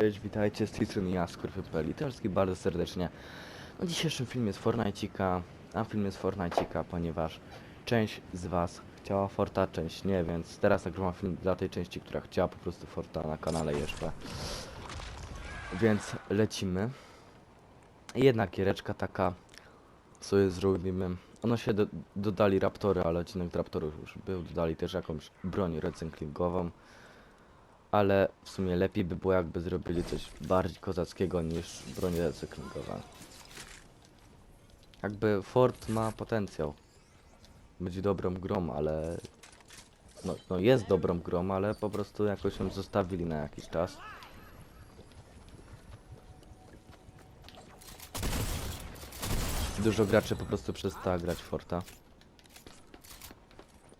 cześć, witajcie, z tej strony ja, Skurwy.pl i bardzo serdecznie. No, dzisiejszym filmie jest Fortnite'ika, a film jest Fortnite'ika, ponieważ część z was chciała Forta, część nie, więc teraz nagrywam film dla tej części, która chciała po prostu Forta na kanale jeszcze. Więc lecimy. Jedna giereczka taka, co je zrobimy. Ono się do, dodali Raptory, ale odcinek Raptorów już był, dodali też jakąś broń recyklingową ale w sumie lepiej by było jakby zrobili coś bardziej kozackiego niż broń recyklingowa. Jakby Ford ma potencjał. Być dobrą grą, ale... No, no jest dobrą grą, ale po prostu jakoś ją zostawili na jakiś czas. Dużo graczy po prostu przestała grać Forta.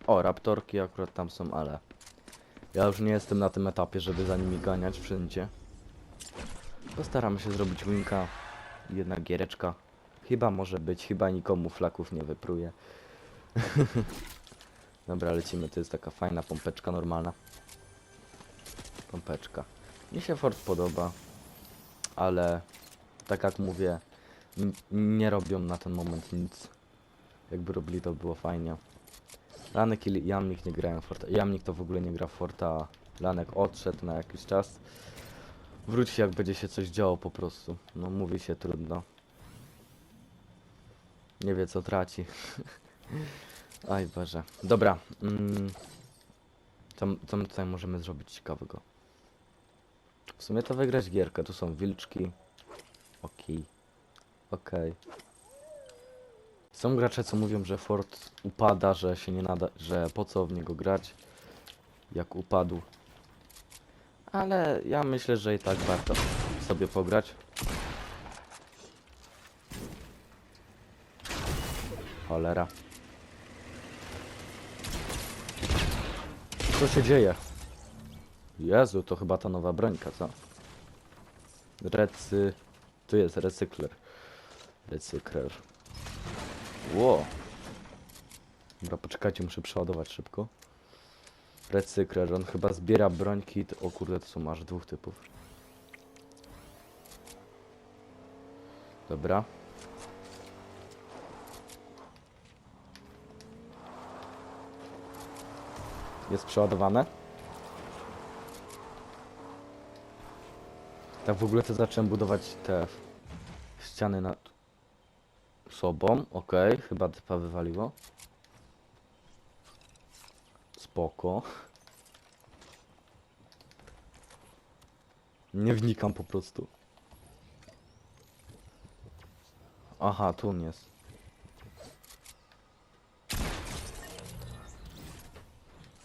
O, raptorki akurat tam są, ale... Ja już nie jestem na tym etapie, żeby za nimi ganiać wszędzie. Postaramy się zrobić winka. Jedna giereczka. Chyba może być, chyba nikomu flaków nie wypruje. Dobra, lecimy. To jest taka fajna pompeczka normalna. Pompeczka. Mi się Ford podoba, ale tak jak mówię, nie robią na ten moment nic. Jakby robili, to było fajnie. Lanek i Jamnik nie grają w Forta. Jamnik to w ogóle nie gra w Forta, Lanek odszedł na jakiś czas. Wróci jak będzie się coś działo po prostu. No mówi się trudno. Nie wie co traci. Aj Boże. Dobra. Mm, co, co my tutaj możemy zrobić ciekawego? W sumie to wygrać gierkę. Tu są wilczki. Okej. Okej. Są gracze, co mówią, że Fort upada, że się nie nada, że po co w niego grać, jak upadł. Ale ja myślę, że i tak warto sobie pograć. Cholera. Co się dzieje? Jezu, to chyba ta nowa brońka, co? Recy... Tu jest recykler. Recykler. Ło. Dobra, poczekajcie, muszę przeładować szybko. Recykler, on chyba zbiera brońki. t- O kurde, to są aż dwóch typów. Dobra. Jest przeładowane. Tak w ogóle to zacząłem budować te ściany na sobą. Okej, chyba typa wywaliło. Spoko. Nie wnikam po prostu. Aha, tu on jest.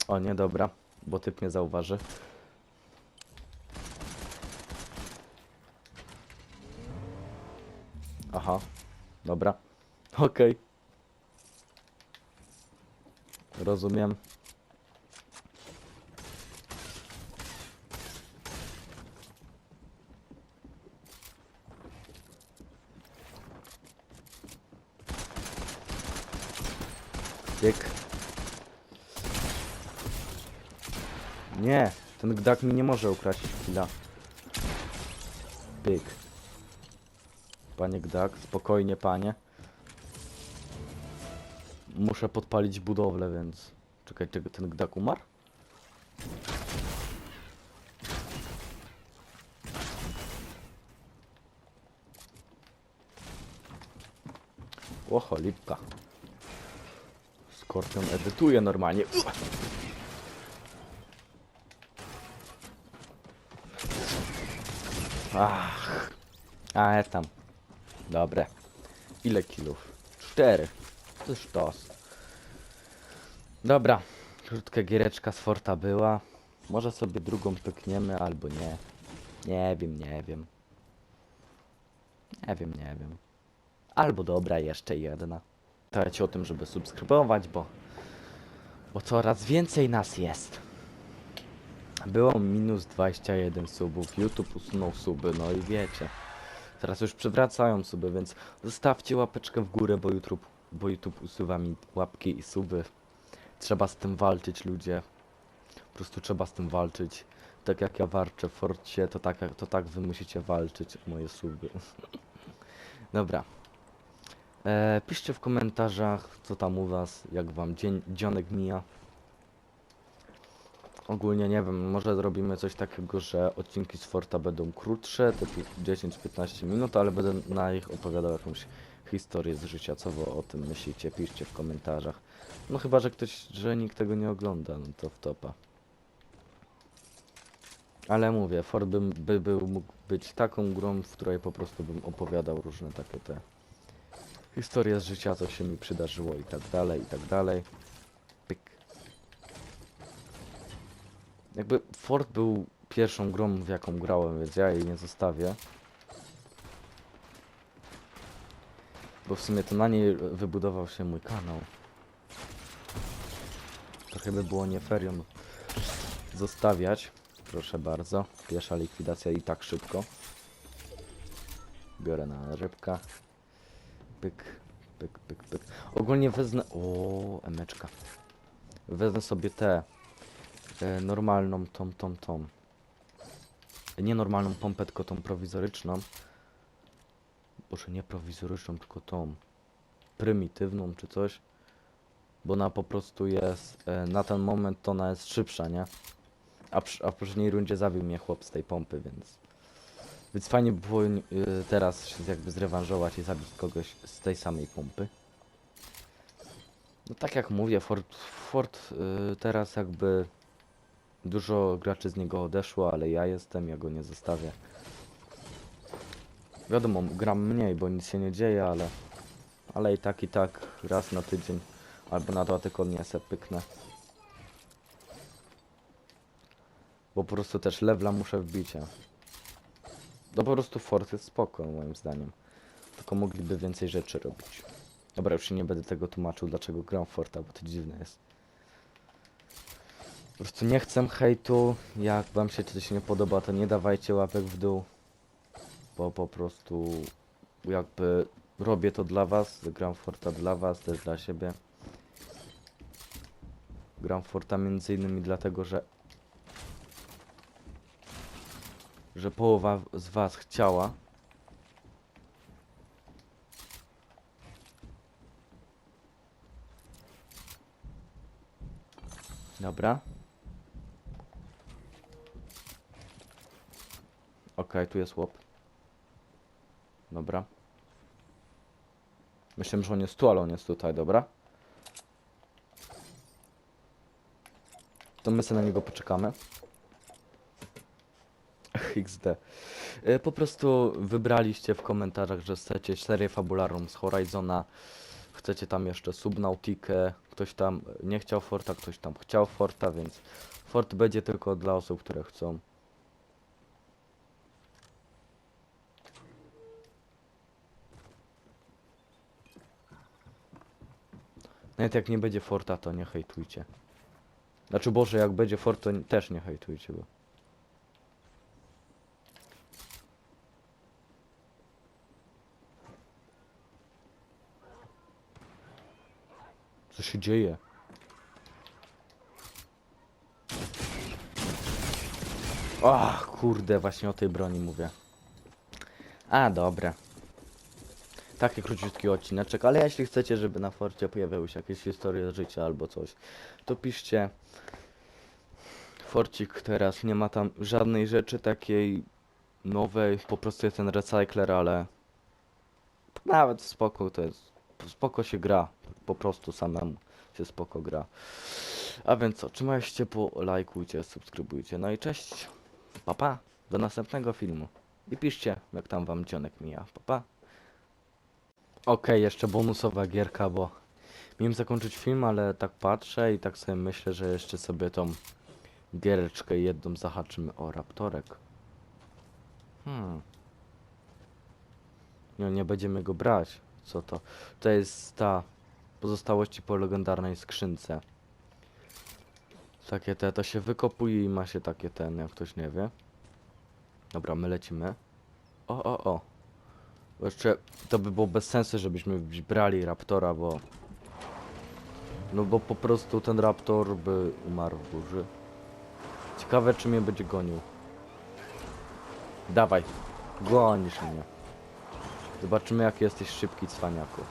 O nie, dobra, bo typ mnie zauważy. Aha, dobra. Okej. Rozumiem. Tyk. Nie, ten gdak mi nie może ukraść chwila. Pyk. Panie Gdak, spokojnie panie. Muszę podpalić budowlę, więc... Czekaj, czego ten Gdak umarł? Oho, lipka. Skorpion edytuje normalnie. Ua! Ach. A, jest tam. Dobre. Ile kilów? Cztery. To już tos. Dobra. Krótka giereczka z Forta była. Może sobie drugą pykniemy, albo nie. Nie wiem, nie wiem. Nie wiem, nie wiem. Albo dobra, jeszcze jedna. Pamiętajcie o tym, żeby subskrybować, bo... Bo coraz więcej nas jest. Było minus 21 subów, YouTube usunął suby, no i wiecie. Teraz już przywracają suby, więc zostawcie łapeczkę w górę, bo YouTube, bo YouTube usuwa mi łapki i suby. Trzeba z tym walczyć, ludzie. Po prostu trzeba z tym walczyć. tak jak ja warczę w Forcie, to tak, to tak wy musicie walczyć o moje suby. Dobra. E, piszcie w komentarzach, co tam u was, jak wam dzień, dzionek mija. Ogólnie nie wiem, może zrobimy coś takiego, że odcinki z Forta będą krótsze, typu 10-15 minut, ale będę na nich opowiadał jakąś historię z życia. Co wy o tym myślicie? Piszcie w komentarzach. No chyba, że ktoś, że nikt tego nie ogląda, no to w topa. Ale mówię, Fort by, by był, mógł być taką grą, w której po prostu bym opowiadał różne takie te historie z życia, co się mi przydarzyło i tak dalej, i tak dalej. Pyk. Jakby Fort był pierwszą grą, w jaką grałem, więc ja jej nie zostawię. Bo w sumie to na niej wybudował się mój kanał. Trochę by było nie ferią zostawiać. Proszę bardzo. Pierwsza likwidacja i tak szybko. Biorę na rybka. Pyk, pyk, pyk, pyk. Ogólnie wezmę... O, emeczka. Wezmę sobie tę e, normalną, tą, tą, tą. Nie normalną pompę, tylko tą prowizoryczną. Boże, nie prowizoryczną, tylko tą prymitywną czy coś. Bo ona po prostu jest, e, na ten moment to ona jest szybsza, nie? A, przy, a w poprzedniej rundzie zabił mnie chłop z tej pompy, więc... Więc fajnie by było y, teraz się jakby zrewanżować i zabić kogoś z tej samej pompy. No tak jak mówię, Fort, Fort y, teraz jakby dużo graczy z niego odeszło, ale ja jestem, ja go nie zostawię. Wiadomo, gram mniej, bo nic się nie dzieje, ale... Ale i tak, i tak raz na tydzień albo na dwa tygodnie se pyknę. Bo po prostu też levela muszę wbić. No po prostu Fort jest spoko moim zdaniem. Tylko mogliby więcej rzeczy robić. Dobra, już nie będę tego tłumaczył, dlaczego gram Forta, bo to dziwne jest. Po prostu nie chcę hejtu. Jak wam się coś nie podoba, to nie dawajcie łapek w dół. Bo po prostu jakby robię to dla was. Gram Forta dla was, też dla siebie. Gram Forta między innymi dlatego, że że połowa z was chciała. Dobra. Okej, tu jest łop. Dobra. Myślę, że on jest tu, ale on jest tutaj, dobra? To my sobie na niego poczekamy. XD. Y, Po prostu wybraliście w komentarzach, że chcecie serię fabularną z Horizona. Chcecie tam jeszcze Subnautikę. Ktoś tam nie chciał Forta, ktoś tam chciał Forta, więc Fort będzie tylko dla osób, które chcą. Nawet jak nie będzie Forta, to nie hejtujcie. Znaczy Boże, jak będzie Fort, to też nie hejtujcie go. Co się dzieje? Ach, kurde, właśnie o tej broni mówię. A, dobra. Taki króciutki odcineczek, ale jeśli chcecie, żeby na forcie pojawiały się jakieś historie życia albo coś, to piszcie. Forcik teraz nie ma tam żadnej rzeczy takiej nowej, po prostu jest ten recykler, ale nawet spoko to jest, spoko się gra, po prostu samemu się spoko gra. A więc co, trzymajcie ciepło, lajkujcie, subskrybujcie, no i cześć, pa pa, do następnego filmu. I piszcie, jak tam wam dzionek mija, pa pa. Okej, jeszcze bonusowa gierka, bo miałem zakończyć film, ale tak patrzę i tak sobie myślę, że jeszcze sobie tą giereczkę jedną zahaczymy o raptorek. Hmm. Nie, nie będziemy go brać. Co to? To jest ta pozostałości po legendarnej skrzynce. Takie te, to się wykopuje i ma się takie ten, jak ktoś nie wie. Dobra, my lecimy. O, o, o. Bo jeszcze to by było bez sensu, żebyśmy brali Raptora, bo... No bo po prostu ten Raptor by umarł w burzy. Ciekawe, czy mnie będzie gonił. Dawaj, gonisz mnie. Zobaczymy, jak jesteś szybki, cwaniaku.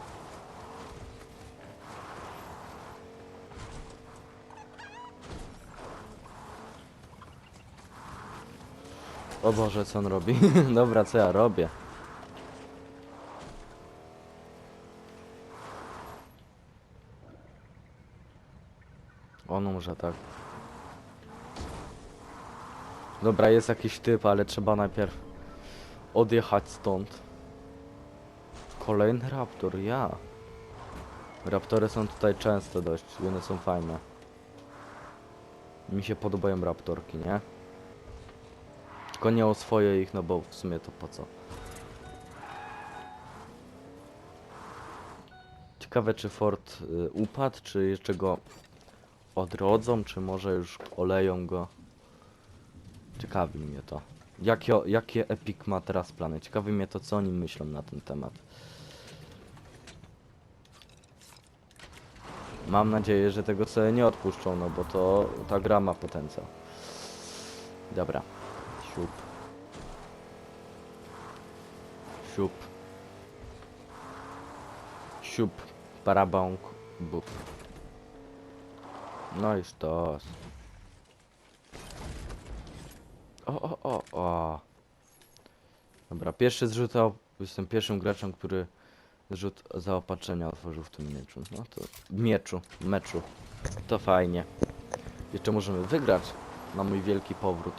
O Boże, co on robi? Dobra, co ja robię? On może tak. Dobra, jest jakiś typ, ale trzeba najpierw odjechać stąd. Kolejny raptor, ja. Raptory są tutaj często dość one są fajne. Mi się podobają raptorki, nie? Tylko nie oswoję ich, no bo w sumie to po co. Ciekawe czy Ford y, upadł, czy jeszcze go odrodzą, czy może już oleją go. Ciekawi mnie to. Jakie, jakie Epic ma teraz plany? Ciekawi mnie to, co oni myślą na ten temat. Mam nadzieję, że tego sobie nie odpuszczą, no bo to ta gra ma potencjał. Dobra. Siup. Siup. Siup. Parabąk. Bup. No i sztos. O, o, o, o. Dobra, pierwszy zrzut, zaop- jestem pierwszym graczem, który zrzut zaopatrzenia otworzył w tym mieczu. No to mieczu, meczu. To fajnie. Jeszcze możemy wygrać na mój wielki powrót.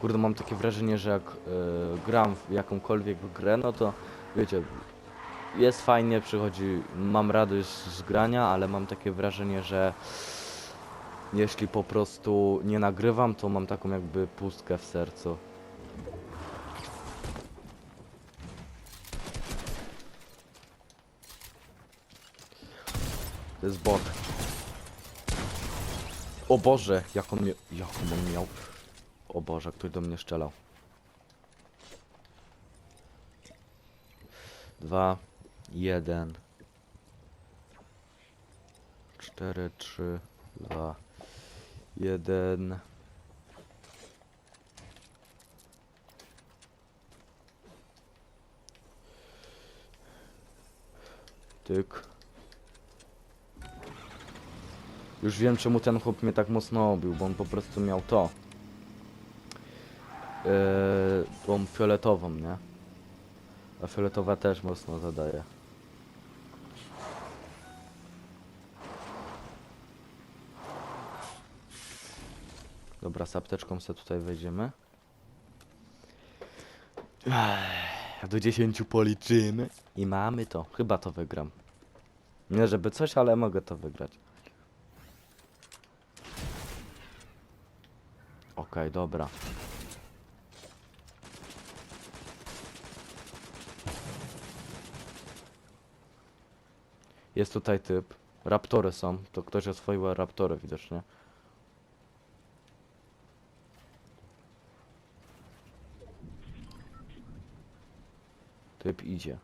Kurde, mam takie wrażenie, że jak e, gram w jakąkolwiek grę, no to wiecie, jest fajnie, przychodzi, mam radość z grania, ale mam takie wrażenie, że jeśli po prostu nie nagrywam, to mam taką jakby pustkę w sercu. To jest bot. O Boże, jak on mnie, jak on miał. O Boże, ktoś do mnie strzelał. Dwa, jeden. Cztery, trzy, dwa, jeden. Tyk. Już wiem czemu ten chłop mnie tak mocno obił, bo on po prostu miał to. Yy, tą fioletową, nie? A fioletowa też mocno zadaje. Dobra, z apteczką sobie tutaj wejdziemy. Ech, Do 10 policzymy. I mamy to. Chyba to wygram. Nie żeby coś, ale mogę to wygrać. Okej, dobra. Jest tutaj typ. Raptory są. To ktoś oswoił raptory widocznie. Typ idzie.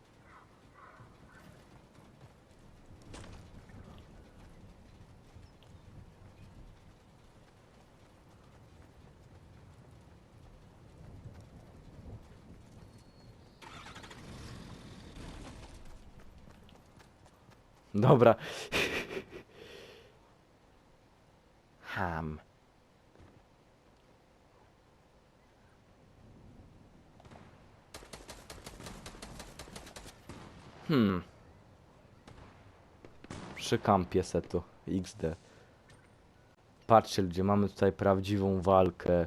Dobra. Ham. Hmm. Przy kampie setu. XD. Patrzcie ludzie, mamy tutaj prawdziwą walkę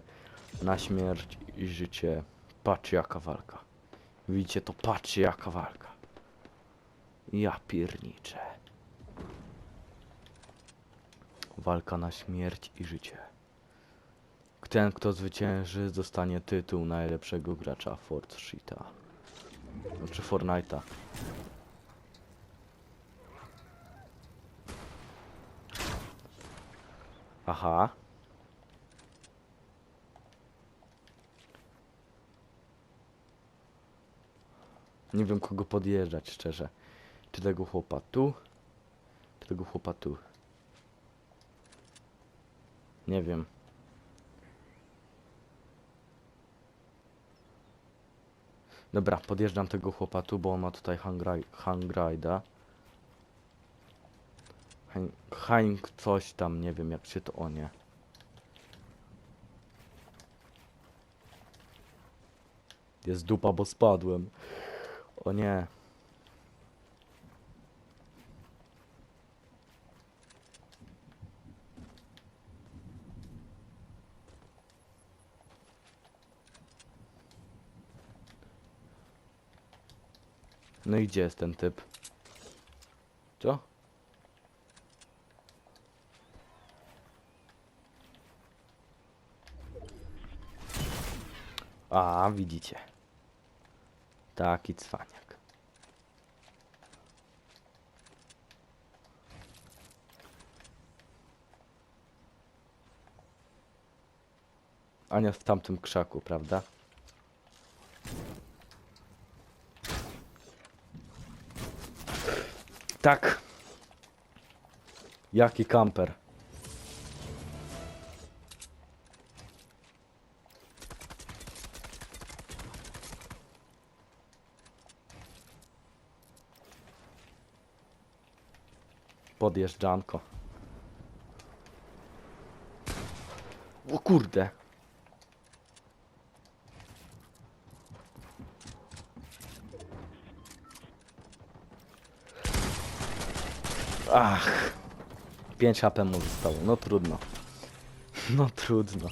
na śmierć i życie. Patrzcie jaka walka. Widzicie to? Patrzcie jaka walka. Ja pierniczę. Walka na śmierć i życie. Ten, kto zwycięży, dostanie tytuł najlepszego gracza Fortnite'a. Znaczy Fortnite'a. Aha. Nie wiem kogo podjeżdżać, szczerze. Czy tego chłopa tu? Czy tego chłopa tu? Nie wiem. Dobra, podjeżdżam tego chłopa tu, bo on ma tutaj hangraj- hangride'a. Hang, hang coś tam, nie wiem jak się to o nie. Jest dupa, bo spadłem. O nie. No i gdzie jest ten typ? Co? A, widzicie. Taki cwaniak. Ania w tamtym krzaku, prawda? Tak. Jaki kamper? Podjeżdżanko. O kurde. Ach. 5 HP mu zostało. No trudno. No trudno.